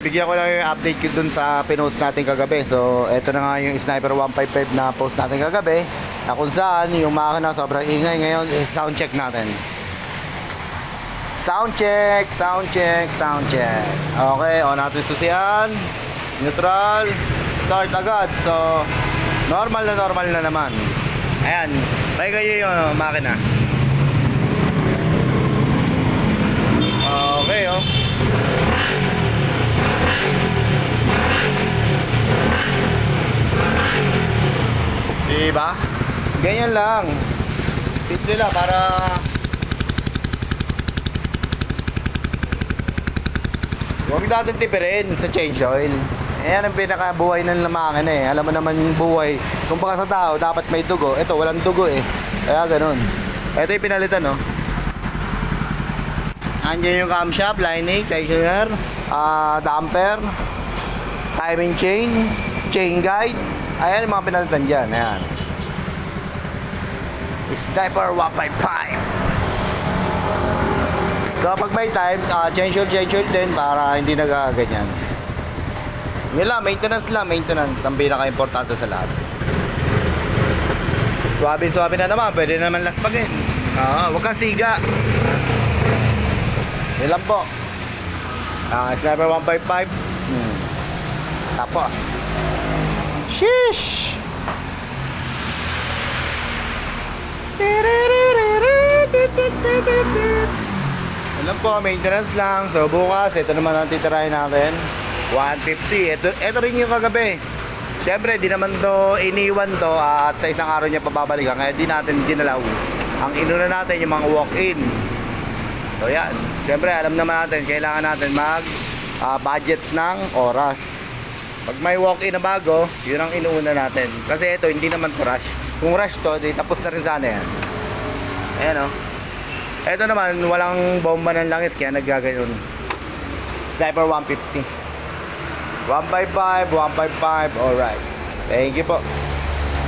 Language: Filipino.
Bigyan ko lang yung update ko dun sa pinost natin kagabi. So, eto na nga yung Sniper 155 na post natin kagabi. Na kung saan yung makina sobrang ingay ngayon, is sound check natin. Sound check, sound check, sound check. Okay, on natin susian. Neutral. Start agad. So, normal na normal na naman. Ayan, try kayo yung ano, makina. Okay, oh. Diba? Ganyan lang. Simple lang para Huwag natin tipirin sa change oil. Ayan ang pinakabuhay ng lamakan eh. Alam mo naman yung buhay. Kung baka sa tao, dapat may dugo. Ito, walang dugo eh. Kaya ganun. Ito yung pinalitan, no? Andiyan yung camshaft, lining, tensioner, ah, damper, timing chain, chain guide. Ayan yung mga pinalitan dyan. Ayan. Sniper 155. So pag may time, uh, change oil, change oil din para hindi nagaganyan. Yun lang, maintenance lang, maintenance. Ang pinaka-importante sa lahat. Swabe-swabe na naman, pwede naman laspagin. Oo, huwag kang siga. Yun lang po. Ah, Sniper 155. Hmm. Tapos. Sheesh! Alam po, maintenance lang. So bukas, ito naman ang titirahin natin. 150. Ito, ito rin yung kagabi. Siyempre, di naman to iniwan to at sa isang araw niya pababalikan. Kaya di natin dinalaw. Ang inuna natin yung mga walk-in. So yan. Siyempre, alam naman natin, kailangan natin mag ah, budget ng oras. Pag may walk-in na bago, yun ang inuuna natin. Kasi ito, hindi naman to rush. Kung rush to, di tapos na rin sana yan. Ayan o. Ito naman, walang bomba ng langis kaya naggagayon. Sniper 150. 155, 155, alright. Thank you po.